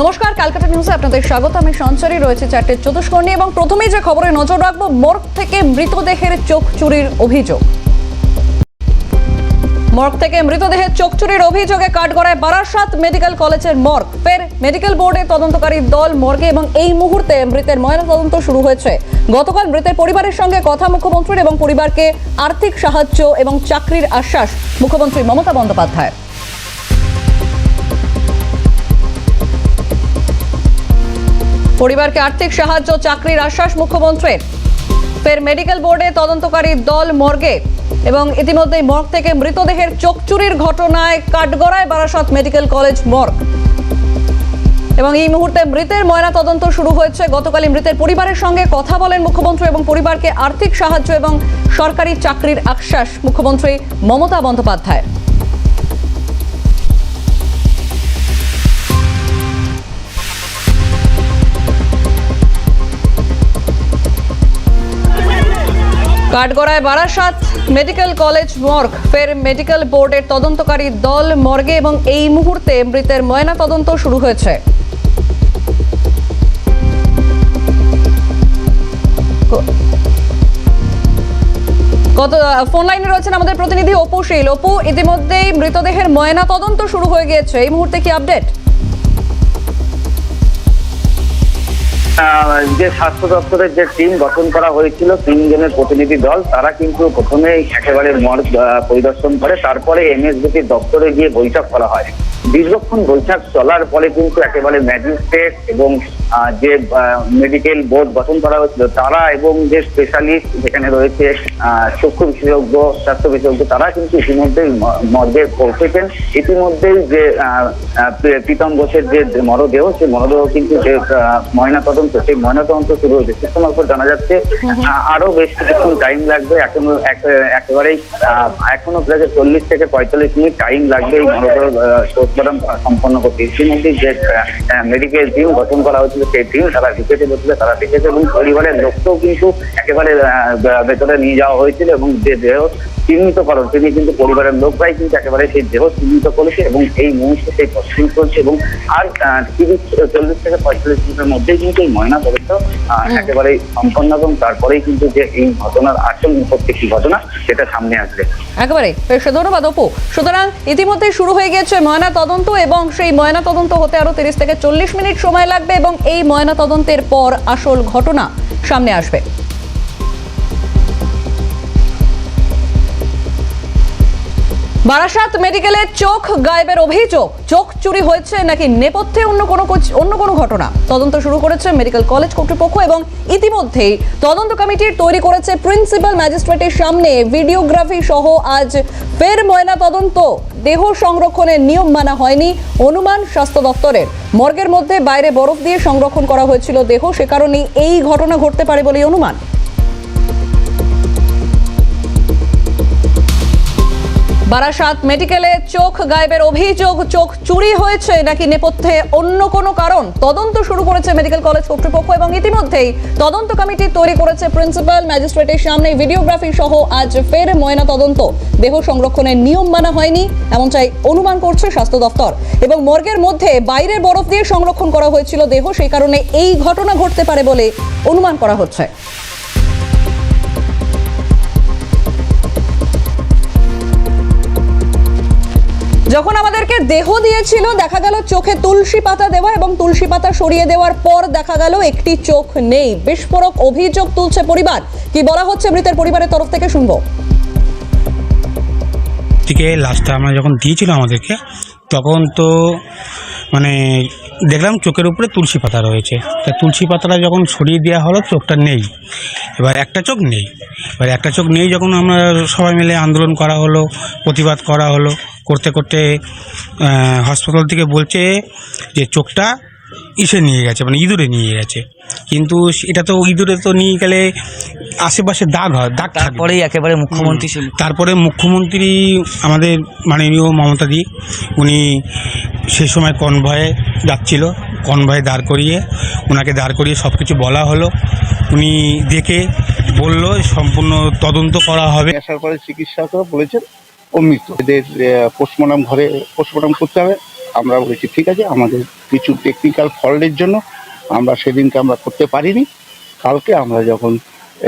নমস্কার, ক্যালকাটা নিউজে আপনাদের স্বাগত। আমি সঞ্চারী, রয়েছে চারটে চতুষ্কর্ণী এবং প্রথমেই যে খবরে নজর রাখব, মর্গ থেকে মৃতদেহের চোখ চুরির অভিযোগ। মর্গ থেকে মৃতদেহের চোখ চুরির অভিযোগে কাঠগড়ায় বারাসাত মেডিকেল কলেজের মর্গ। ফের মেডিকেল বোর্ডের তদন্তকারী দল মর্গে এবং এই মুহূর্তে মৃতের ময়নাতদন্ত শুরু হয়েছে। গতকাল মৃতের পরিবারের সঙ্গে কথা মুখ্যমন্ত্রীর এবং পরিবারকে আর্থিক সাহায্য এবং চাকরির আশ্বাস মুখ্যমন্ত্রী মমতা বন্দ্যোপাধ্যায় পরিবারকে আর্থিক সাহায্য, চাকরির আশ্বাস মুখ্যমন্ত্রীর। ফের মেডিকেল বোর্ডে তদন্তকারী দল মর্গে এবং ইতিমধ্যেই মর্গ থেকে মৃতদেহের চোখ চুরির ঘটনায় কাঠগড়ায় বারাসত মেডিকেল কলেজ মর্গ। এবং এই মুহূর্তে মৃতের ময়না তদন্ত শুরু হয়েছে। গতকালই মৃতের পরিবারের সঙ্গে কথা বলেন মুখ্যমন্ত্রী এবং পরিবারকে আর্থিক সাহায্য এবং সরকারি চাকরির আশ্বাস মুখ্যমন্ত্রী মমতা বন্দ্যোপাধ্যায় কাঠগড়ায় বারাসাত মেডিকেল কলেজ মর্গ। ফের মেডিকেল বোর্ডের তদন্তকারী দল মর্গে এবং এই মুহূর্তে মৃতের ময়না তদন্ত শুরু হয়েছে। কত ফোন লাইনে রয়েছেন আমাদের প্রতিনিধি অপু শীল। অপু, ইতিমধ্যেই মৃতদেহের ময়না তদন্ত শুরু হয়ে গিয়েছে। এই মুহূর্তে কি আপডেট যে স্বাস্থ্য দপ্তরের যে টিম গঠন করা হয়েছিল, তিনজনের প্রতিনিধি দল, তারা কিন্তু প্রথমে একেবারে মর্গ পরিদর্শন করে। তারপরে এমএসবিটির দপ্তরে গিয়ে বৈঠক করা হয়। দীর্ঘক্ষণ বৈঠক চলার ফলে কিন্তু একেবারে ম্যাজিস্ট্রেট এবং যে মেডিকেল বোর্ড গঠন করা হয়েছিল, তারা এবং যে স্পেশালিস্ট যেখানে রয়েছে চক্ষু বিশেষজ্ঞ, স্বাস্থ্য বিশেষজ্ঞ, তারা কিন্তু ইতিমধ্যেই মর্গে পৌঁছেছেন। ইতিমধ্যেই যে প্রীতম ঘোষের যে মরদেহ, সেই মরদেহ কিন্তু যে ময়নাতদন্ত, সেই ময়নাতদন্ত শুরু হয়েছে। সূত্র মারফত জানা যাচ্ছে আরও বেশ কিছুক্ষণ টাইম লাগবে। এখনও একেবারেই এখনও প্রায় চল্লিশ থেকে পঁয়তাল্লিশ মিনিট টাইম লাগবে এই মরদেহ পোস্টমর্টম সম্পন্ন করতে ইতিমধ্যে যে মেডিকেল টিম গঠন করা হয়েছিল সেই টিম তারা ভিকেটে বসেছিল তারা দেখেছে এবং পরিবারের লোককেও কিন্তু একেবারে ভেতরে নিয়ে যাওয়া হয়েছিল এবং যে দেহ চিহ্নিত চিহ্নিতকরণ তিনি কিন্তু পরিবারের লোকরাই কিন্তু একেবারে সেই দেহ চিহ্নিত করেছে এবং এই মুহূর্তে সেই প্রসেসিং চলছে এবং আর তিরিশ চল্লিশ থেকে পঁয়তাল্লিশ মিনিটের মধ্যেই কিন্তু এই ময়না তদন্ত আহ, একেবারেই সম্পন্ন এবং তারপরেই কিন্তু যে এই ঘটনার আসল প্রত্যেকটি ঘটনা সেটা সামনে আসবে। একেবারে। ধন্যবাদ অপু। সুতরাং ইতিমধ্যে শুরু হয়ে গিয়েছে ময়না তদন্ত এবং সেই ময়না তদন্ত হতে আরও তিরিশ থেকে চল্লিশ মিনিট সময় লাগবে এবং এই ময়না তদন্তের পর আসল ঘটনা সামনে আসবে। বারাসাত মেডিকেলে চোখ গায়েবের অভিযোগ। চোখ চুরি হয়েছে নাকি নেপথ্যে অন্য কোনো অন্য কোনো ঘটনা? তদন্ত শুরু করেছে মেডিকেল কলেজ কর্তৃপক্ষ এবং ইতিমধ্যেই তদন্ত কমিটির তৈরি করেছে প্রিন্সিপাল ম্যাজিস্ট্রেটের সামনে ভিডিওগ্রাফি সহ আজ ফের ময়না তদন্ত। দেহ সংরক্ষণের নিয়ম মানা হয়নি অনুমান স্বাস্থ্য দপ্তরের। মর্গের মধ্যে বাইরে বরফ দিয়ে সংরক্ষণ করা হয়েছিল দেহ, সে কারণেই এই ঘটনা ঘটতে পারে বলেই অনুমান। বারাসাত মেডিকেলে চোখ গায়েবের অভিযোগ, চোখ চুরি হয়েছে নাকি নেপথ্যে অন্য কোনো কারণ? তদন্ত শুরু করেছে মেডিকেল কলেজ কর্তৃপক্ষ এবং ইতিমধ্যেই তদন্ত কমিটি তৈরি করেছে প্রিন্সিপাল, ম্যাজিস্ট্রেটের সামনে ভিডিওগ্রাফি সহ আজ ফের ময়না তদন্ত। দেহ সংরক্ষণের নিয়ম মানা হয়নি এমন চাই অনুমান করছে স্বাস্থ্য দফতর এবং মর্গের মধ্যে বাইরের বরফ দিয়ে সংরক্ষণ করা হয়েছিল দেহ, সেই কারণে এই ঘটনা ঘটতে পারে বলে অনুমান করা হচ্ছে। যখন আমাদেরকে দেহ দিয়েছিল, দেখা গেল চোখে তুলসী পাতা দেওয়া এবং তুলসী পাতা সরিয়ে দেওয়ার পর দেখা গেল একটি চোখ নেই। বিস্ফোরক অভিযোগ তুলছে পরিবার। কি বলা হচ্ছে মৃতের পরিবারের তরফ থেকে শুনব। থেকে লাস্টটা আমরা যখন দিয়েছিল আমাদেরকে, তখন তো মানে দেখলাম চোখের উপরে তুলসী পাতা রয়েছে। তা তুলসী পাতাটা যখন সরিয়ে দেওয়া হলো, চোখটা নেই। এবার একটা চোখ নেই। এবার একটা চোখ নেই যখন আমরা সবাই মিলে আন্দোলন করা হলো, প্রতিবাদ করা হলো। করতে করতে হাসপাতাল থেকে বলছে যে চোখটা ইসে নিয়ে গেছে মানে ইঁদুরে নিয়ে গেছে। কিন্তু এটা তো ইঁদুরে তো নিয়ে গেলে আশেপাশে দাগ হয় দাগ তারপরেই একেবারে মুখ্যমন্ত্রী ছিল তারপরে মুখ্যমন্ত্রী আমাদের মাননীয় মমতাদি উনি সে সময় কনভয়ে যাচ্ছিল কনভয়ে দাঁড় করিয়ে ওনাকে দাঁড় করিয়ে সব কিছু বলা হলো। উনি দেখে বলল সম্পূর্ণ তদন্ত করা হবে। আসার পরে চিকিৎসকরা বলেছেন ও মৃত এদের পোস্টমর্টম ঘরে পোস্টমর্টম করতে হবে। আমরা বলেছি, ঠিক আছে, আমাদের কিছু টেকনিক্যাল ফল্টের জন্য আমরা সেদিনকে আমরা করতে পারিনি। কালকে আমরা যখন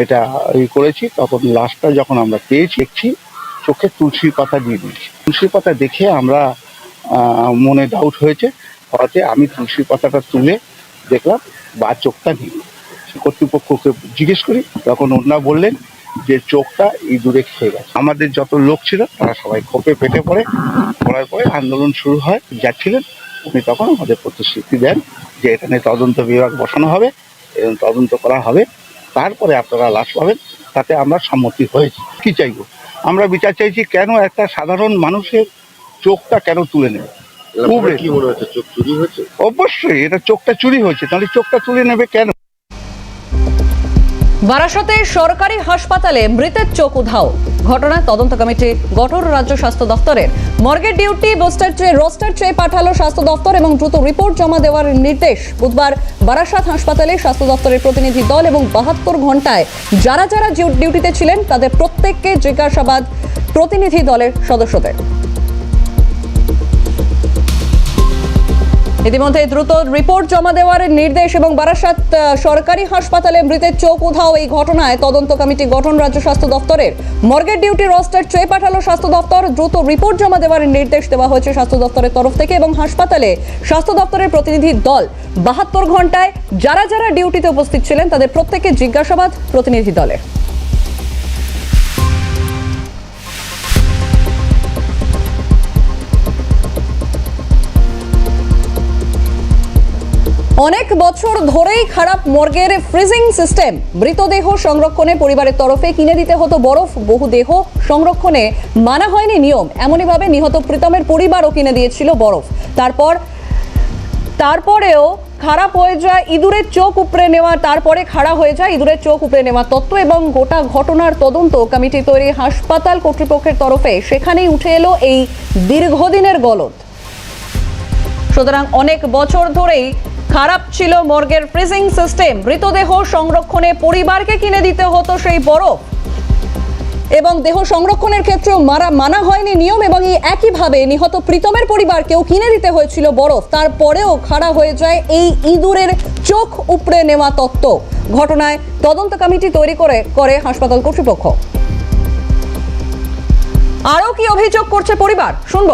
এটা ই করেছি, তখন লাস্টটা যখন আমরা পেয়েছি, দেখছি, চোখে তুলসী পাতা দিয়ে দিয়েছি। তুলসী পাতা দেখে আমরা মনে ডাউট হয়েছে। হওয়াতে আমি তুলসী পাতাটা তুলে দেখলাম, বা চোখটা নেই। কর্তৃপক্ষকে জিজ্ঞেস করি, তখন ওনারা বললেন যে চোখটা ইঁদুরে খেয়ে গেছে। আমাদের যত লোক ছিল তারা সবাই খোপে পেটে পড়ে। পড়ার পরে আন্দোলন শুরু হয়। যাচ্ছিলেন উনি তখন আমাদের প্রতিশ্রুতি দেন যে এটা নিয়ে তদন্ত বিভাগ বসানো হবে এবং তদন্ত করা হবে। তারপরে আপনারা লাশ পাবেন। তাতে আমরা সম্মতি হয়েছি। কি চাইব? আমরা বিচার চাইছি কেন একটা সাধারণ মানুষের চোখটা কেন তুলে নেবে? অবশ্যই এটা চোখটা চুরি হয়েছে। তাহলে চোখটা তুলে নেবে কেন? বারাসতে সরকারি হাসপাতালে মৃতের চোখ উধাও। ঘটনা তদন্ত কমিটি গঠন রাজ্য স্বাস্থ্য দফতরের। মর্গের ডিউটি, বোস্টার চেয়ে রোস্টার চেয়ে পাঠালো স্বাস্থ্য দফতর এবং দ্রুত রিপোর্ট জমা দেওয়ার নির্দেশ। বুধবার বারাসাত হাসপাতালে স্বাস্থ্য দফতরের প্রতিনিধি দল এবং বাহাত্তর ঘন্টায় যারা যারা ডিউটিতে ছিলেন, তাদের প্রত্যেককে জিজ্ঞাসাবাদ প্রতিনিধি দলের সদস্যদের। ইতিমধ্যে দ্রুত রিপোর্ট জমা দেওয়ার নির্দেশ এবং বারাসাত সরকারি হাসপাতালে মৃতের চোখ উধাও এই ঘটনায় তদন্ত কমিটি গঠন রাজ্য স্বাস্থ্য দপ্তরের। মর্গের ডিউটি রস্টার চেয়ে পাঠালো স্বাস্থ্য দপ্তর। দ্রুত রিপোর্ট জমা দেওয়ার নির্দেশ দেওয়া হয়েছে স্বাস্থ্য দপ্তরের তরফ থেকে এবং হাসপাতালে স্বাস্থ্য দপ্তরের প্রতিনিধি দল বাহাত্তর ঘন্টায় যারা যারা ডিউটিতে উপস্থিত ছিলেন তাদের প্রত্যেকে জিজ্ঞাসাবাদ প্রতিনিধি দলের। অনেক বছর ধরেই খারাপ মর্গের ফ্রিজিং সিস্টেম মৃতদেহ সংরক্ষণে পরিবারের তরফে কিনে দিতে হতো বরফ, বহু দেহ সংরক্ষণে মানা হয়নি নিয়ম। এমনইভাবে নিহত প্রীতমের পরিবারও কিনে দিয়েছিল বরফ। তারপর, তারপরেও খারাপ হয়ে যায়, ইঁদুরের চোখ উপড়ে নেওয়া, তারপরে খাড়া হয়ে যায়, ইঁদুরের চোখ উপড়ে নেওয়া তত্ত্ব এবং গোটা ঘটনার তদন্ত কমিটি তৈরি হাসপাতাল কর্তৃপক্ষের তরফে সেখানেই উঠে এলো এই দীর্ঘদিনের গলদ। সুতরাং অনেক বছর ধরেই খারাপ ছিল মর্গের ফ্রিজিং সিস্টেম মৃতদেহ সংরক্ষণে পরিবারকে কিনে দিতে হতো সেই বরফ। এবং দেহ সংরক্ষণের ক্ষেত্রেও মারা মানা হয়নি নিয়ম এবং এই একইভাবে নিহত প্রীতমের পরিবারকেও কিনে দিতে হয়েছিল বরফ। তারপরেও খাড়া হয়ে যায় এই ইঁদুরের চোখ উপড়ে নেওয়া তত্ত্ব। ঘটনায় তদন্ত কমিটি তৈরি করে করে হাসপাতাল কর্তৃপক্ষ। আরও কি অভিযোগ করছে পরিবার? শুনব।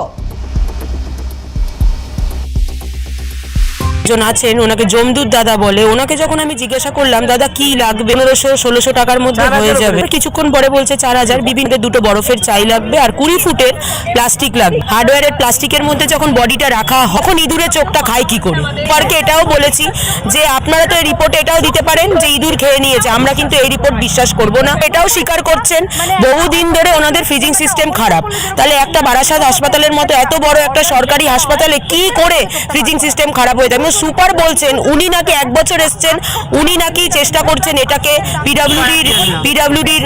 একজন আছেন ওনাকে জমদুর দাদা বলে। ওনাকে যখন আমি জিজ্ঞাসা করলাম দাদা কি লাগবে? পনেরোশো ষোলোশো টাকার মধ্যে হয়ে যাবে। কিছুক্ষণ পরে বলছে চার হাজার। বিভিন্ন দুটো বরফের চাই লাগবে আর কুড়ি ফুটের প্লাস্টিক লাগবে। হার্ডওয়্যারের প্লাস্টিকের মধ্যে যখন বডিটা রাখা তখন ইঁদুরের চোখটা খায় কি করে? পার্কে এটাও বলেছি যে আপনারা তো এই রিপোর্ট এটাও দিতে পারেন যে ইঁদুর খেয়ে নিয়েছে। আমরা কিন্তু এই রিপোর্ট বিশ্বাস করব না। এটাও স্বীকার করছেন বহুদিন ধরে ওনাদের ফ্রিজিং সিস্টেম খারাপ। তাহলে একটা বারাসাত হাসপাতালের মতো এত বড় একটা সরকারি হাসপাতালে কি করে ফ্রিজিং সিস্টেম খারাপ হয়ে যায়? সুপার বলছেন, উনি নাকি এক বছর এসছেন, উনি নাকি চেষ্টা করছেন এটাকে পিডাব্লিউডির পিডাব্লিউডির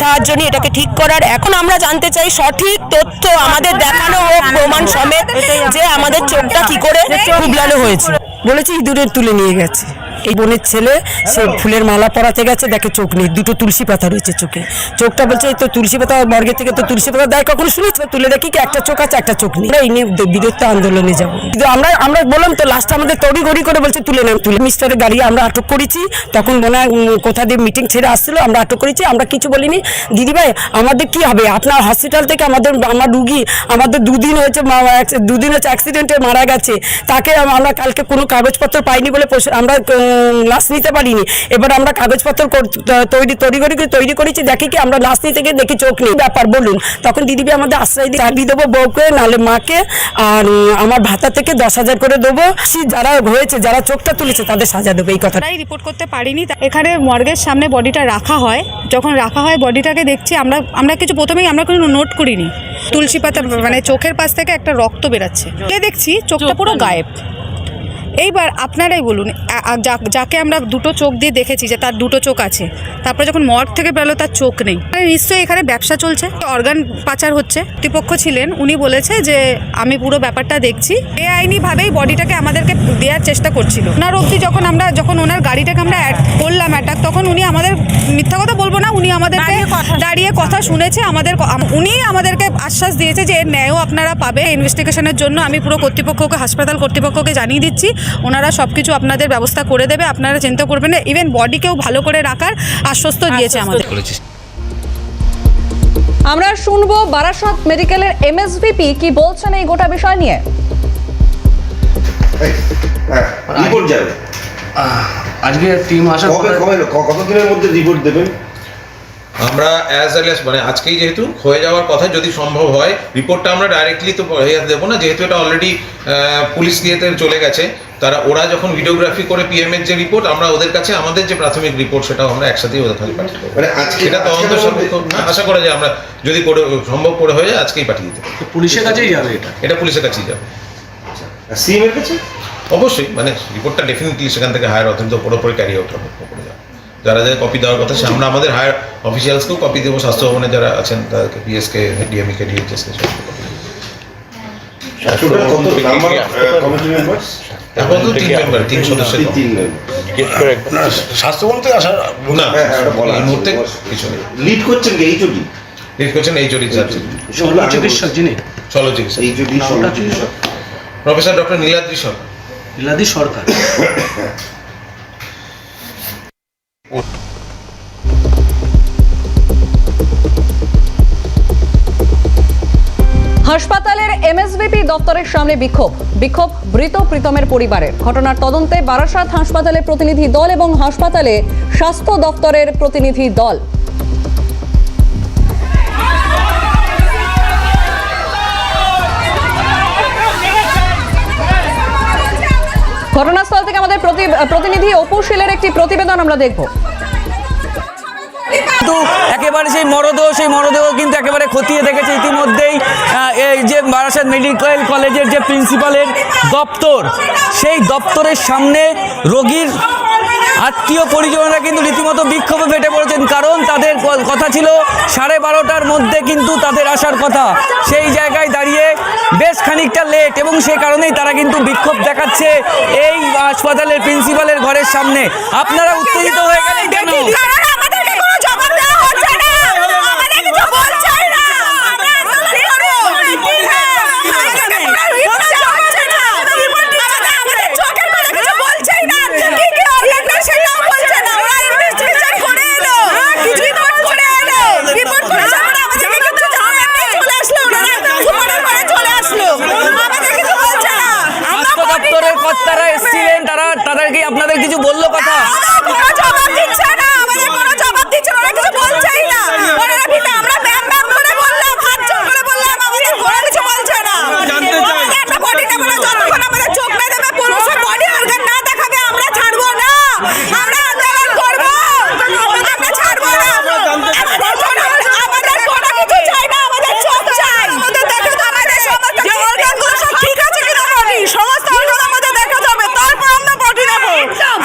সাহায্য নিয়ে এটাকে ঠিক করার। এখন আমরা জানতে চাই, সঠিক তথ্য আমাদের দেখানো হোক, প্রমাণ সমেত, যে আমাদের চোখটা কি করে কুবলানো হয়েছে। বলেছে ইঁদুরের তুলে নিয়ে গেছে। এই বোনের ছেলে সে ফুলের মালা পরাতে গেছে দেখে চোখ নেই দুটো তুলসী পাতা রয়েছে চোখে। চোখটা বলছে এই তো তুলসী পাতা মর্গে থেকে তো তুলসী পাতা দেয় কখনো শুনেছে? তুলে দেখি কি একটা চোখ আছে একটা চোখ নেই। এই নিয়ে বিরোধী আন্দোলনে যাব। কিন্তু আমরা আমরা বললাম তো লাস্টে আমাদের তড়ি ঘড়ি করে বলছে তুলে নেন তুলে মিস্টারের গাড়ি আমরা আটক করেছি। তখন মনে হয় কোথা দিয়ে মিটিং ছেড়ে আসছিল আমরা আটক করেছি। আমরা কিছু বলিনি। দিদিভাই আমাদের কি হবে? আপনার হসপিটাল থেকে আমাদের আমার রুগী আমাদের দুদিন হয়েছে দুদিন হচ্ছে অ্যাক্সিডেন্টে মারা গেছে। তাকে আমরা কালকে কোনো কাগজপত্র পাইনি বলে আমরা লাশ নিতে পারিনি। এবার আমরা কাগজপত্র কর- তৈরি তৈরি করে তৈরি করেছি দেখি কি আমরা লাশ নিতে গিয়ে দেখি চোখ নেই। ব্যাপার বলুন তখন দিদিভাই আমাদের আশ্রয় দিয়ে চাবি দেবো বউকে নাহলে মাকে আর আমার ভাতা থেকে দশ হাজার করে দেবো। সে যারা হয়েছে যারা চোখটা তুলেছে তাদের সাজা দেবো এই কথা তাই রিপোর্ট করতে পারিনি তা- এখানে মর্গের সামনে বডিটা রাখা হয়। যখন রাখা হয় বডিটাকে দেখছি আমরা আমরা কিছু প্রথমেই আমরা কোনো নোট করিনি। তুলসী পাতা মানে চোখের পাশ থেকে একটা রক্ত বেরাচ্ছে। দেখছি চোখটা পুরো গায়েব। এইবার আপনারাই বলুন যাকে আমরা দুটো চোখ দিয়ে দেখেছি যে তার দুটো চোখ আছে তারপরে যখন মর্গ থেকে বেরোলো তার চোখ নেই। নিশ্চয়ই এখানে ব্যবসা চলছে অর্গান পাচার হচ্ছে। কর্তৃপক্ষ ছিলেন উনি বলেছে যে আমি পুরো ব্যাপারটা দেখছি। এ বেআইনিভাবেই বডিটাকে আমাদেরকে দেওয়ার চেষ্টা করছিল। ওনার অবধি যখন আমরা যখন ওনার গাড়িটাকে আমরা অ্যাড করলাম অ্যাটাক তখন উনি আমাদের মিথ্যা কথা বলব না উনি আমাদেরকে দাঁড়িয়ে কথা শুনেছে। আমাদের উনি আমাদেরকে আশ্বাস দিয়েছে যে এর ন্যায়ও আপনারা পাবে ইনভেস্টিগেশনের জন্য আমি পুরো কর্তৃপক্ষকে হাসপাতাল কর্তৃপক্ষকে জানিয়ে দিচ্ছি। ওনারা সব কিছু আপনাদের ব্যবস্থা করে দেবে আপনারা চিন্তা করবেন না ইভেন বডিকেও ভালো করে রাখার আশ্বস্ত দিয়েছে আমাদের। আমরা শুনব বারাসত মেডিকেলের এমএসভিপি কি বলছেন এই গোটা বিষয় নিয়ে? রিপোর্ট যাবে। আজকে টিম আসার কবে কবে ক- কতদিনের মধ্যে রিপোর্ট দেবেন? আমরা অ্যাজ ওয়েল মানে আজকেই যেহেতু হয়ে যাওয়ার কথা যদি সম্ভব হয় রিপোর্টটা আমরা ডাইরেক্টলি তো দেবো না যেহেতু এটা অলরেডি পুলিশ দিয়েতে চলে গেছে। ওরা যখন ভিডিওগ্রাফি করে পিএম এর যে রিপোর্ট আমরা ওদের কাছে আমাদের যে প্রাথমিক রিপোর্ট সেটাও আমরা একসাথেই ওদের কাছে পাঠিয়ে দেবো। মানে আজকে সেটা তদন্ত আশা করা যায় আমরা যদি করে সম্ভব করে হয়ে যায় আজকেই পাঠিয়ে দিতে পুলিশের কাছেই যাবে এটা? এটা পুলিশের কাছেই যাবে। সিএম এর কাছে? অবশ্যই মানে রিপোর্টটা ডেফিনেটলি সেখান থেকে হায়ার অথরিটি পুরোপুরি ক্যারি আউট হবে উপরে যাবে। যারা যারা কপি দেওয়ার কথা সে আমরা আমাদের হায়ার অফিসিয়ালসকেও কপি দেবো স্বাস্থ্য ভবনে যারা আছেন তাদেরকে পিএসকে ডিএমইকে ডিএইচএসকে নাম্বার কমিটি মেম্বার্স এখন তো তিন মেম্বার তিন সদস্যের তিন তিন মেম্বার স্বাস্থ্য বলতে আসার না। হ্যাঁ, হ্যাঁ, এই আছে। মুহূর্তে কিছু নেই লিড করছেন কে? এইচওডি? লিড করছেন এইচওডি সার্জন শল্য চিকিৎসক যিনি। চলো চিকিৎসক। Professor doctor Niladri Sarkar. লীলাদি Sarkar. হাসপাতালের এমএসভিপি দপ্তরের সামনে বিক্ষোভ। বিক্ষোভ মৃত প্রীতমের পরিবারের। ঘটনার তদন্তে বারাসাত হাসপাতালের প্রতিনিধি দল এবং হাসপাতালে স্বাস্থ্য দপ্তরের প্রতিনিধি দল। ঘটনাস্থল থেকে আমাদের প্রতি- প্রতিনিধি অপু শিলের একটি প্রতিবেদন আমরা দেখব। কিন্তু একেবারে সেই মরদেহ সেই মরদেহ কিন্তু একেবারে খতিয়ে দেখেছে ইতিমধ্যেই এই যে বারাসাত মেডিকেল কলেজের যে প্রিন্সিপালের দপ্তর, সেই দপ্তরের সামনে রোগীর আত্মীয় পরিজনরা কিন্তু রীতিমতো বিক্ষোভে ফেটে পড়েছেন। কারণ তাদের কথা ছিল সাড়ে বারোটার মধ্যে কিন্তু তাদের আসার কথা। সেই জায়গায় দাঁড়িয়ে বেশ খানিকটা লেট এবং সে কারণেই তারা কিন্তু বিক্ষোভ দেখাচ্ছে এই হাসপাতালের প্রিন্সিপালের ঘরের সামনে। আপনারা উত্তেজিত হয়ে গেলেন কেন জবাব দেওয়া হচ্ছে না আমাদের কিছু বলছেই না আমরা আন্দোলন করব আমাদেরকে কোনো রিপোর্ট হচ্ছে না আমাদের চোখের করে কিছু বলছেই না কি কি অর্গান সেটাও বলছে না ওরা ইনভেস্টিগেশন করে এলো রিপোর্ট করে এলো রিপোর্ট করে যাবে আমাদেরকে কিছু জানায় না চলে আসলো ওনারা সুপারের পরে চলে আসলো আমাদের কিছু বলছে না আমরা স্বাস্থ্য দপ্তরের কর্তারা এসেছিলেন তারা তাদেরকে আপনাদের কিছু বলল কথা কোনো জবাব দিচ্ছে না আমাদের কোনো জবাব দিচ্ছে না ওরা কিছু বলছেই না ওনারা ভিতরে আমরা ম্যাম ম্যাম করে বললাম হাত জোর করে বললাম আমাদের ওরা কিছু বলছে না জানতে চাই। আমাদের একটা বডি নেব না যতক্ষণ আমাদের চোখ না দেবে পুরুষের বডি অর্গান না দেখাবে আমরা ছাড়বো না আমরা আন্দোলন করব আমাদের আমরা ছাড়বো না আমাদের কোনো আমাদের কোনো কিছু চাই না আমাদের চোখ চাই আমাদের দেখে তো আমাদের সমস্ত যে অর্গানগুলো সব ঠিক আছে কিনা বডি সমস্ত অর্গান আমাদের দেখা যাবে তারপর আমরা বডি নেব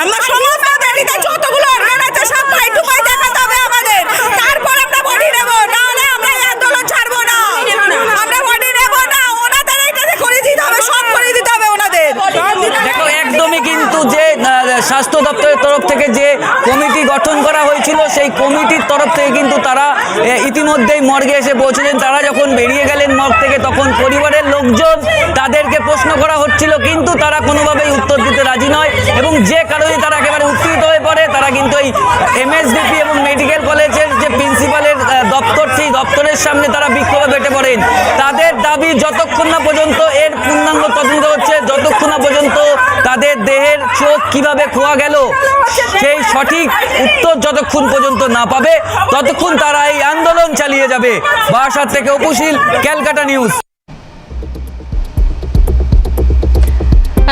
আমরা সমস্ত বডিতে যতগুলো অর্গান আছে সব পাই টু পাই দেখাতে হবে আমাদের তারপর আমরা বডি নেব না হলে আমরা এই আন্দোলন ছাড়বো না আমরা বডি নেব না ওনাদের এটাতে করে দিতে হবে সব করে দিতে হবে ওনাদের দেখো একদমই কিন্তু যে আহ, স্বাস্থ্য দপ্তরের তরফ থেকে যে কমিটি গঠন করা হয়েছিল সেই কমিটির তরফ থেকে কিন্তু তারা এ, ইতিমধ্যেই মর্গে এসে পৌঁছেছেন তারা যখন বেরিয়ে গেলেন মগ থেকে, তখন পরিবারের লোকজন তাদেরকে প্রশ্ন করা হচ্ছিল, কিন্তু তারা কোনোভাবেই উত্তর দিতে রাজি নয় এবং যে কারণে তারা একেবারে উত্তীর্ণ হয়ে পড়ে, তারা কিন্তু এই এমএসডিপি এবং মেডিকেল কলেজের যে প্রিন্সিপালের আহ, দপ্তর সেই দপ্তরের সামনে তারা বিক্ষোভে বেটে পড়েন। তাদের দাবি যতক্ষণ না পর্যন্ত এর পূর্ণাঙ্গ তদন্ত হচ্ছে, যতক্ষণ না পর্যন্ত তাদের দেহের চোখ কীভাবে খোয়া গেল, সেই সঠিক উত্তর যতক্ষণ পর্যন্ত না পাবে, ততক্ষণ তারা এই আন্দোলন চালিয়ে যাবে। বাসার থেকে উপশীল ক্যালকাটা নিউজ।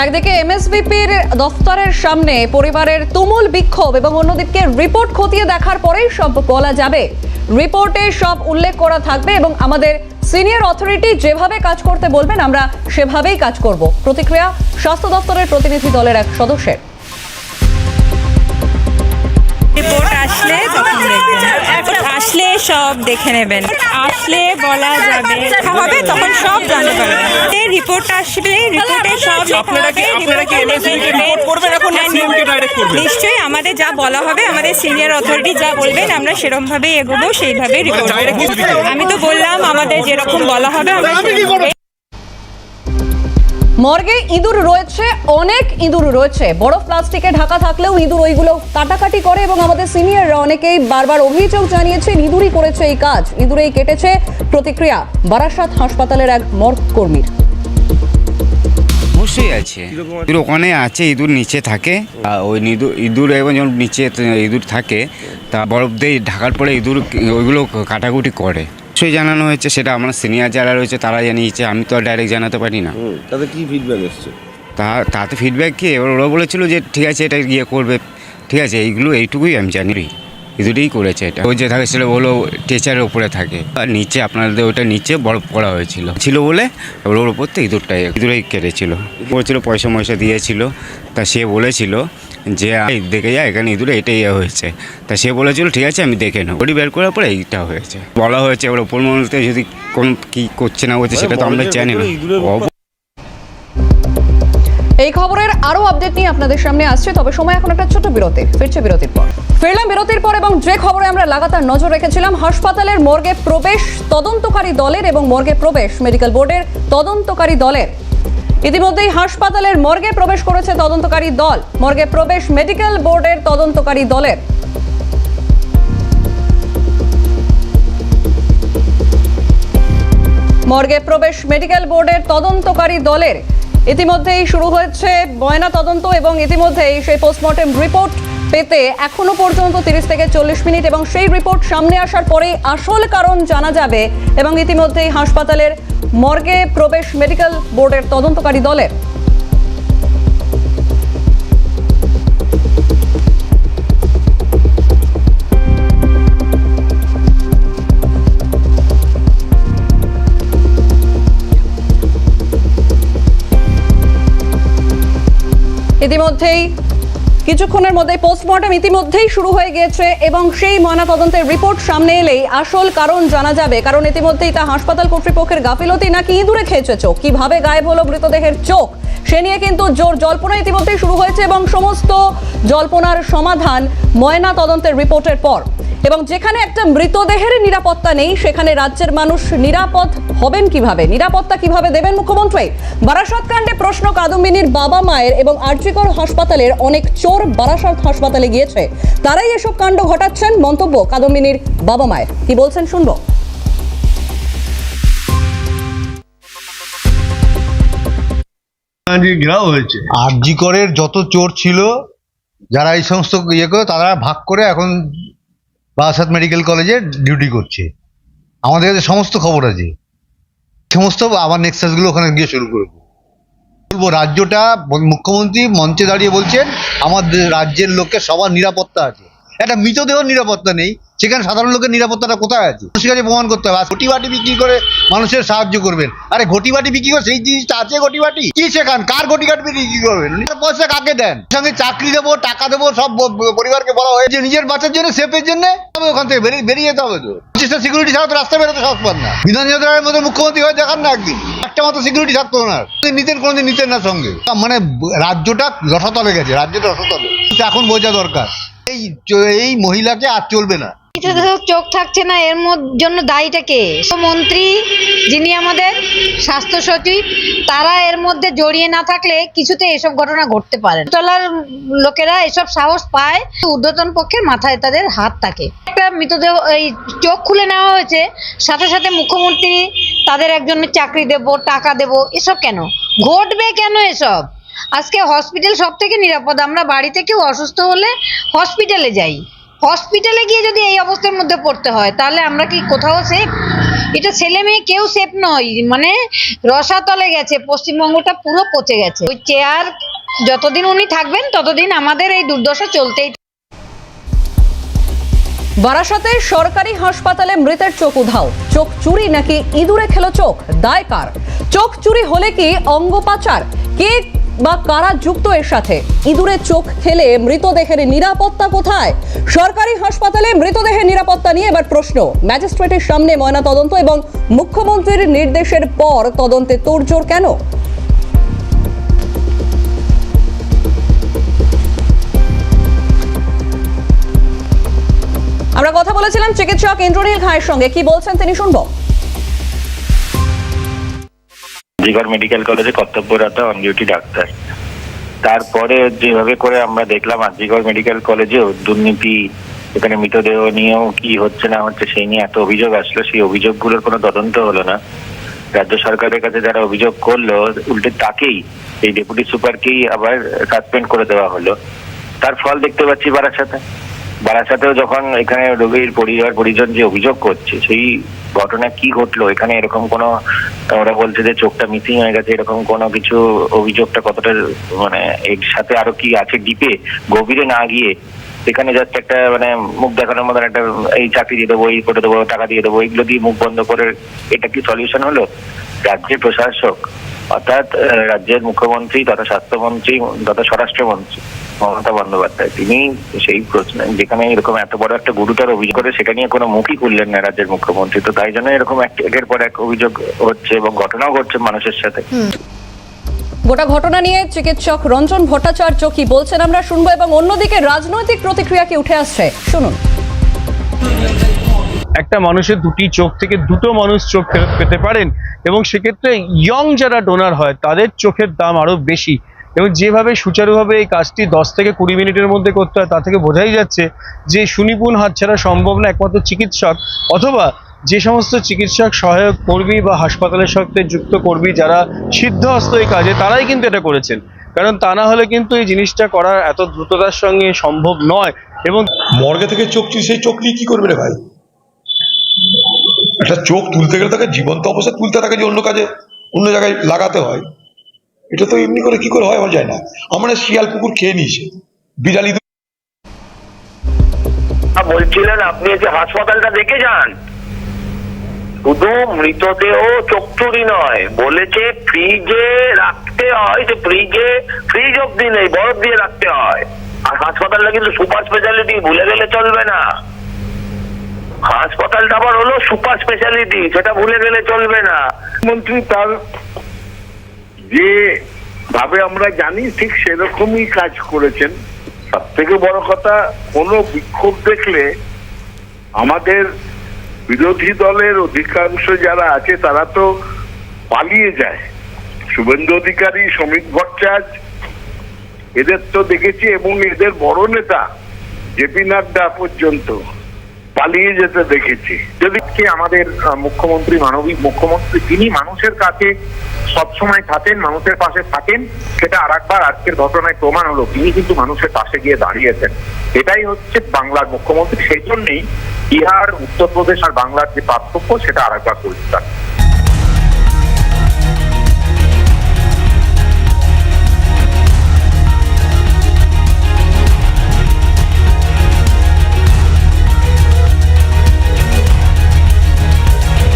একদিকে এমএসভিপির দফতরের সামনে পরিবারের তুমুল বিক্ষোভ এবং অন্যদিকে রিপোর্ট খতিয়ে দেখার পরেই সব বলা যাবে। রিপোর্টে সব উল্লেখ করা থাকবে এবং আমাদের সিনিয়র অথরিটি যেভাবে কাজ করতে বলবেন, আমরা সেভাবেই কাজ করব। প্রতিক্রিয়া স্বাস্থ্য দপ্তরের প্রতিনিধি দলের এক সদস্যের। রিপোর্ট আসলে তখন আসলে সব দেখে নেবেন। আসলে বলা যাবে হবে তখন সব জানতে পারবেন। রিপোর্ট আসবে রিপোর্টে সব আপনারা কি আপনারা কি রিপোর্ট করবেন এখন সিএমকে ডাইরেক্ট করবেন? নিশ্চয়ই আমাদের যা বলা হবে আমাদের সিনিয়র অথরিটি যা বলবেন আমরা সেরকম ভাবে এগোবো সেইভাবে রিপোর্ট আমি তো বললাম আমাদের যেরকম বলা হবে আমরা মর্গে ইঁদুর রয়েছে অনেক ইঁদুর রয়েছে। বরফ প্লাস্টিকে ঢাকা থাকলেও ইঁদুর ওইগুলো কাটাকাটি করে এবং আমাদের সিনিয়ররা অনেকেই বারবার অভিযোগ জানিয়েছেন ইঁদুরই করেছে এই কাজ। ইঁদুরেই কেটেছে প্রতিক্রিয়া বারাসাত হাসপাতালের এক মর্গ কর্মীর। অবশ্যই আছে। ইঁদুর ওখানে আছে ইঁদুর নিচে থাকে। ওই ইঁদুর ইঁদুর এবং যখন নিচে ইঁদুর থাকে তা বরফ দিয়ে ঢাকার পরে ইঁদুর ওইগুলো কাটাকুটি করে। অবশ্যই জানানো হয়েছে সেটা আমার সিনিয়র যারা রয়েছে তারা জানিয়েছে আমি তো আর ডাইরেক্ট জানাতে পারি না। তাতে কী ফিডব্যাক এসছে? তা তাতে ফিডব্যাক কী? এবার ওরা বলেছিল যে ঠিক আছে এটা গিয়ে করবে। ঠিক আছে এইগুলো এইটুকুই আমি জানি। ইঁদুরেই করেছে এটা। ওই যে থাকে সেটা হলো টেচারের উপরে থাকে। আর নিচে আপনাদের ওটা নিচে বরফ করা হয়েছিল। ছিল বলে ওর উপর তো ইঁদুরটাই ইঁদুরেই কেটেছিল। বলছিল পয়সা ময়সা দিয়েছিল। তা সে বলেছিল যে দেখে যায় এখানে ইঁদুরে এটাই ইয়ে হয়েছে। তা সে বলেছিল, ঠিক আছে, আমি দেখে নেব। ওটি বের করার পরে এইটা হয়েছে। বলা হয়েছে, এবার ওপর মানুষকে যদি কোন কী করছে না করছে, সেটা তো আমরা জানি না। এই খবরের আরও আপডেট নিয়ে আপনাদের সামনে আসছে। তবে সময় এখন একটা ছোট বিরতি। ফিরছে বিরতির পর। ফিরলাম বিরতির পর এবং যে খবরে আমরা লাগাতার নজর রেখেছিলাম, হাসপাতালের মর্গে প্রবেশ তদন্তকারী দলের এবং মর্গে প্রবেশ মেডিকেল বোর্ডের তদন্তকারী দলের। ইতিমধ্যেই হাসপাতালের মর্গে প্রবেশ করেছে তদন্তকারী দল। মর্গে প্রবেশ মেডিকেল বোর্ডের তদন্তকারী দলের। মর্গে প্রবেশ মেডিকেল বোর্ডের তদন্তকারী দলের। ইতিমধ্যেই শুরু হয়েছে ময়না তদন্ত এবং ইতিমধ্যেই সেই পোস্টমর্টেম রিপোর্ট পেতে এখনও পর্যন্ত তিরিশ থেকে চল্লিশ মিনিট এবং সেই রিপোর্ট সামনে আসার পরেই আসল কারণ জানা যাবে এবং ইতিমধ্যেই হাসপাতালের মর্গে প্রবেশ মেডিকেল বোর্ডের তদন্তকারী দলের। ইতিমধ্যেই, কিছুক্ষণের মধ্যে পোস্টমর্টম ইতিমধ্যেই শুরু হয়ে গিয়েছে এবং সেই ময়নাতদন্তের রিপোর্ট সামনে এলেই আসল কারণ জানা যাবে। কারণ ইতিমধ্যেই তা হাসপাতাল কর্তৃপক্ষের গাফিলতি নাকি ইঁদুরে খেয়েছে চোখ? কীভাবে গায়েব হলো মৃতদেহের চোখ? সে নিয়ে কিন্তু জোর জল্পনা ইতিমধ্যেই শুরু হয়েছে এবং সমস্ত জল্পনার সমাধান ময়না তদন্তের রিপোর্টের পর। এবং যেখানে একটা মৃতদেহের নিরাপত্তা নেই সেখানে রাজ্যের মানুষ নিরাপদ হবেন কীভাবে? নিরাপত্তা কীভাবে দেবেন মুখ্যমন্ত্রী? বারাসত কাণ্ডে প্রশ্ন কাদম্বিনীর বাবা মায়ের এবং আর্যিকর হাসপাতালের অনেক চোর বারাসত হাসপাতালে গিয়েছে। তারাই এসব কাণ্ড ঘটাচ্ছেন মন্তব্য কাদম্বিনীর বাবা মায়ের। কি বলছেন শুনব? ঘেরাও হয়েছে। আরজি করের যত চোর ছিল যারা এই সমস্ত ইয়ে করে তারা ভাগ করে এখন বারাসাত মেডিকেল কলেজে ডিউটি করছে। আমাদের কাছে সমস্ত খবর আছে। সমস্ত আবার নেক্সাসগুলো ওখানে গিয়ে শুরু করব। বলব, রাজ্যটা মুখ্যমন্ত্রী মঞ্চে দাঁড়িয়ে বলছেন, আমাদের রাজ্যের লোকের সবার নিরাপত্তা আছে। একটা মৃতদেহ নিরাপত্তা নেই, সেখানে সাধারণ লোকের নিরাপত্তাটা কোথায় আছে? মানুষের কাছে প্রমাণ করতে হবে। আর ঘটি বাটি বিক্রি করে মানুষের সাহায্য করবেন। আরে ঘটি বাটি বিক্রি করে সেই জিনিসটা আছে ঘটি বাটি কি সেখান কার ঘটি বাটি বিক্রি করবেন? পয়সা কাকে দেন? সঙ্গে চাকরি দেবো, টাকা দেবো, সব পরিবারকে বলা হয়েছে। নিজের বাচ্চার জন্য, সেফের জন্য তবে ওখান থেকে বেরিয়ে বেরিয়ে যেতে হবে তো। পঁচিশটা সিকিউরিটি ছাড়া তো রাস্তা বেরোতে সহজ পান না। বিধান যাত্রার মধ্যে মুখ্যমন্ত্রী হয়ে দেখান না একদিন। একটা মতো সিকিউরিটি থাকতো না নিতেন, কোনোদিন নিতেন না সঙ্গে। মানে রাজ্যটা রসতলে গেছে, রাজ্যটা রসতলে। এখন বোঝা দরকার। এই এই মহিলাকে আর চলবে না। চোখ থাকছে না, এর জন্য দায়ীটা কে? মন্ত্রী যিনি আমাদের স্বাস্থ্য সচিব, তারা এর মধ্যে জড়িয়ে না থাকলে কিছুতে এসব ঘটনা ঘটতে পারে তলার লোকেরা এসব সাহস পায়, ঊর্ধ্বতন পক্ষের মাথায় তাদের হাত থাকে। একটা মৃতদেহ, এই চোখ খুলে নেওয়া হয়েছে, সাথে সাথে মুখ্যমন্ত্রী তাদের একজনের চাকরি দেব, টাকা দেব, এসব কেন? ঘটবে কেন এসব? আজকে হসপিটাল সব থেকে নিরাপদ। আমরা বাড়িতে কেউ অসুস্থ হলে হসপিটালে যাই। হসপিটালে গিয়ে যদি এই অবস্থার মধ্যে পড়তে হয়, তাহলে আমরা কি কোথাও সেফ এটা ছেলে মেয়ে কেউ সেফ নয়। মানে রসাতলে গেছে, পশ্চিমবঙ্গটা পুরো পচে গেছে। ওই চেয়ার যতদিন উনি থাকবেন, ততদিন আমাদের এই দুর্দশা চলতেই বারাসাতে সরকারি হাসপাতালে মৃতের চোখ উধাও। চোখ চুরি নাকি ইঁদুরে খেলো চোখ? দায় কার? চোখ চুরি হলে কি অঙ্গ পাচার? কে বা কারা যুক্ত এর সাথে? ইঁদুরের চোখ খেলে মৃতদেহের নিরাপত্তা কোথায়? সরকারি হাসপাতালে মৃতদেহের নিরাপত্তা নিয়ে এবার প্রশ্ন। ম্যাজিস্ট্রেটের সামনে ময়না তদন্ত এবং মুখ্যমন্ত্রীর নির্দেশের পর তদন্তে তোড়জোড় কেন? কথা বলেছিলাম চিকিৎসক ইন্দ্রনীল খায়ের সঙ্গে। কি বলছেন তিনি শুনব? জিগর মেডিকেল কলেজে কর্তব্যরত অন ডিউটি ডাক্তার। তারপরে যেভাবে করে আমরা দেখলাম আজিগর মেডিকেল কলেজেও দুর্নীতি, এখানে মৃতদেহ নিয়েও কি হচ্ছে না হচ্ছে সেই নিয়ে এত অভিযোগ আসলো, সেই অভিযোগগুলোর কোনো তদন্ত হলো না। রাজ্য সরকারের কাছে যারা অভিযোগ করল, উল্টে তাকেই, এই ডেপুটি সুপারকেই আবার সাসপেন্ড করে দেওয়া হলো। তার ফল দেখতে পাচ্ছি বারাসাতে। বারাসাতেও যখন এখানে রোগীর পরিবার, পরিজন যে অভিযোগ করছে, সেই ঘটনা কি ঘটলো? এখানে এরকম কোনো, ওরা বলছে যে চোখটা মিসিং হয়ে গেছে, এরকম কোনো কিছু অভিযোগটা কতটা মানে এর সাথে আরও কি আছে ডিপে? গভীরে না গিয়ে সেখানে জাস্ট একটা মানে মুখ দেখানোর মতন একটা, এই চাকরি দিয়ে দেবো, এই করে দেবো, টাকা দিয়ে দেবো এইগুলো দিয়ে মুখ বন্ধ করে এটা কি সলিউশন হলো? রাজ্যের প্রশাসক, অর্থাৎ রাজ্যের মুখ্যমন্ত্রী তথা স্বাস্থ্যমন্ত্রী, তথা স্বরাষ্ট্রমন্ত্রী মমতা বন্দ্যোপাধ্যায়। তিনি সেই প্রশ্ন যেখানে এরকম এত বড় একটা গুরুতর অভিযোগ করে সেটা নিয়ে কোনো মুখই খুললেন না রাজ্যের মুখ্যমন্ত্রী। তো তাই জন্য এরকম এক- একের পর এক অভিযোগ হচ্ছে এবং ঘটনাও ঘটছে মানুষের সাথে। গোটা ঘটনা নিয়ে চিকিৎসক রঞ্জন ভট্টাচার্য কি বলছেন আমরা শুনব এবং অন্যদিকে রাজনৈতিক প্রতিক্রিয়া কি উঠে আসছে? শুনুন। একটা মানুষের দুটি চোখ থেকে দুটো মানুষ চোখ ফেরত পেতে পারেন এবং সেক্ষেত্রে ইয়ং যারা ডোনার হয় তাদের চোখের দাম আরও বেশি। এবং যেভাবে সুচারুভাবে এই কাজটি দশ থেকে কুড়ি মিনিটের মধ্যে করতে হয়, তা থেকে বোঝাই যাচ্ছে যে সুনিপুণ হাত ছাড়া সম্ভব না, একমাত্র চিকিৎসক অথবা যে সমস্ত চিকিৎসক, সহায়ক, কর্মী বা হাসপাতালের সাথে যুক্ত কর্মী যারা সিদ্ধহস্ত এই কাজে, তারাই কিন্তু এটা করেছেন। কারণ তা না হলে কিন্তু এই জিনিসটা করা এত দ্রুততার সঙ্গে সম্ভব নয় এবং মর্গে থেকে চোখ সেই চোখ নিয়ে কি করবে রে ভাই? একটা চোখ তুলতে গেলে তাকে জীবন্ত অবস্থায় তুলতে তাকে যে অন্য কাজে, অন্য জায়গায় লাগাতে হয়। এটা তো এমনি করে কি করে হয় আমার যায় না। আমরা শিয়াল কুকুর খেয়ে নিয়েছে। বিড়ালি বলছিলেন আপনি যে হাসপাতালটা দেখে যান। শুধু মৃতদেহ চক্ষুরি নয় বলেছে ফ্রিজে রাখতে হয় যে ফ্রিজে ফ্রিজ অব্দি নেই বরফ দিয়ে রাখতে হয়। আর হাসপাতালটা কিন্তু সুপার স্পেশালিটি ভুলে গেলে চলবে না। হাসপাতালটা আবার হলো সুপার স্পেশালিটি সেটা ভুলে গেলে চলবে না। মন্ত্রী তার যে ভাবে আমরা জানি ঠিক সেরকমই কাজ করেছেন। সব থেকে বড় কথা, কোনো বিক্ষোভ দেখলে আমাদের বিরোধী দলের অধিকাংশ যারা আছে, তারা তো পালিয়ে যায়। শুভেন্দু অধিকারী, শ্রমিক ভট্টাচার্য, এদের তো দেখেছি এবং এদের বড় নেতা জেপি নাড্ডা পর্যন্ত। পালিয়ে যেতে দেখেছি। যদি কি আমাদের মুখ্যমন্ত্রী, মানবিক মুখ্যমন্ত্রী, তিনি মানুষের কাছে সবসময় থাকেন, মানুষের পাশে থাকেন, সেটা আর একবার আজকের ঘটনায় প্রমাণ হলো, তিনি কিন্তু মানুষের পাশে গিয়ে দাঁড়িয়েছেন। এটাই হচ্ছে বাংলার মুখ্যমন্ত্রী, সেই জন্যেই বিহার, উত্তরপ্রদেশ আর বাংলার যে পার্থক্য, সেটা আর একবার পরিষ্কার।